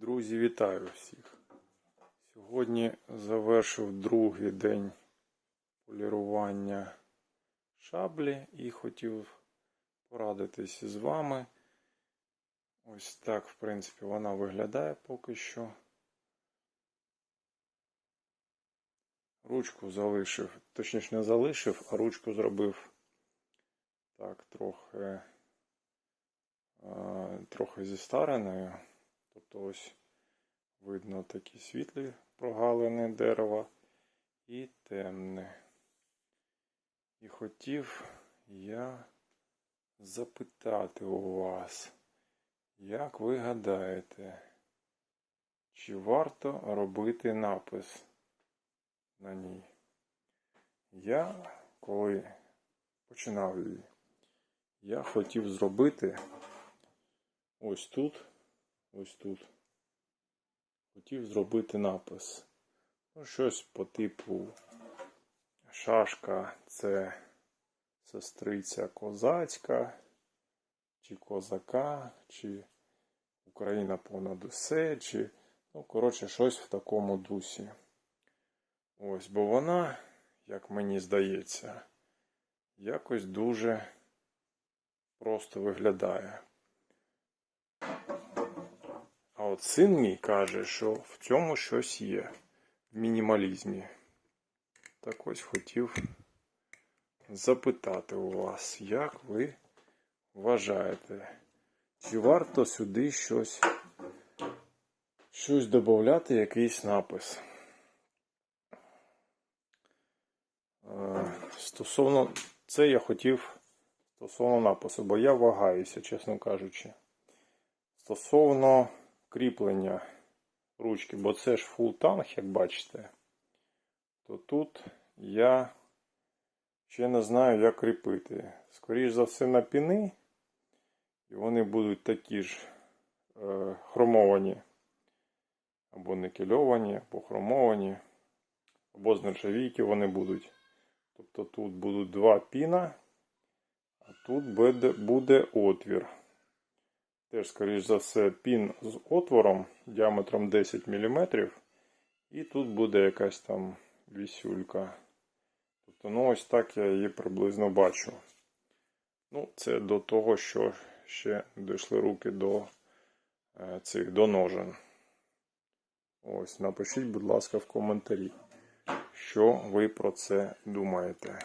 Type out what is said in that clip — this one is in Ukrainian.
Друзі, вітаю всіх! Сьогодні завершив другий день полірування шаблі і хотів порадитись з вами. Ось так, в принципі, вона виглядає поки що. Ручку залишив, точніше не залишив, а ручку зробив так трохи, е, трохи зі стареною. Тобто ось видно такі світлі прогалини дерева і темне. І хотів я запитати у вас, як ви гадаєте, чи варто робити напис на ній? Я, коли починав її, я хотів зробити ось тут ось тут. Хотів зробити напис. Ну, щось по типу шашка це сестриця козацька, чи козака, чи Україна понад усе, чи, ну, коротше, щось в такому дусі. Ось, бо вона, як мені здається, якось дуже просто виглядає. А от син мій каже, що в цьому щось є в мінімалізмі. Так ось хотів запитати у вас, як ви вважаєте, чи варто сюди щось, щось додати, якийсь напис? Е, Стосовно це я хотів стосовно напису, бо я вагаюся, чесно кажучи. Стосовно кріплення ручки, бо це ж фул танк, як бачите, то тут я ще не знаю, як кріпити. Скоріше за все на піни, і вони будуть такі ж е, хромовані, або никельовані, або хромовані, або з нержавійки вони будуть. Тобто тут будуть два піна, а тут буде отвір. Теж, скоріш за все, пін з отвором діаметром 10 мм. І тут буде якась там вісюлька. Тобто, ну ось так я її приблизно бачу. Ну, це до того, що ще дійшли руки до е, цих до ножен. Ось, напишіть, будь ласка, в коментарі, що ви про це думаєте.